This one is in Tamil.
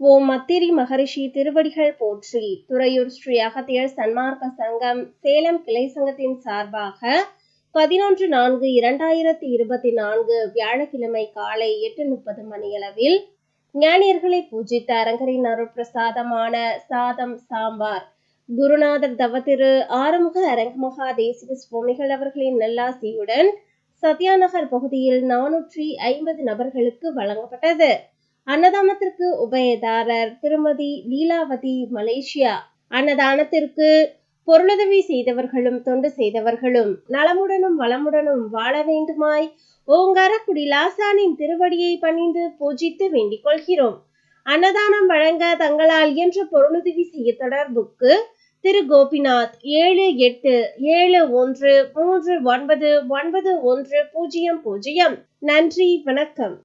ஓம் மத்திரி மகரிஷி திருவடிகள் போற்றி. துறையூர் ஸ்ரீ அகத்தியர் சன்மார்க்க சங்கம் சேலம் கிளை சங்கத்தின் சார்பாக பதினொன்று நான்கு இரண்டாயிரத்தி இருபத்தி நான்கு வியாழக்கிழமை காலை எட்டு முப்பது மணியளவில் ஞானியர்களை பூஜித்த அரங்கரின் அருட்பிரசாதமான சாதம் சாம்பார். குருநாதர் தவத்திரு ஆறுமுக அரங்கமகா தேசிக சுவாமிகள் அவர்களின் நல்லாசியுடன் சத்யாநகர் பகுதியில் நானூற்றி ஐம்பது நபர்களுக்கு வழங்கப்பட்டது. அன்னதானத்திற்கு உபயதாரர் திருமதி லீலாவதி மலேசியா. அன்னதானத்திற்கு பொருளுதவி செய்தவர்களும் தொண்டு செய்தவர்களும் நலமுடனும் வளமுடனும் வாழ வேண்டுமாய் ஓங்காரக்குடி லாசானின் திருவடியை பணிந்து பூஜித்து வேண்டிக் கொள்கிறோம். அன்னதானம் வழங்க தங்களால் என்ற பொருளுதவி செய்ய தொடர்புக்கு திரு. கோபிநாத் ஏழு எட்டு ஏழு ஒன்று மூன்று ஒன்பது ஒன்பது ஒன்று பூஜ்ஜியம் பூஜ்ஜியம் நன்றி வணக்கம்.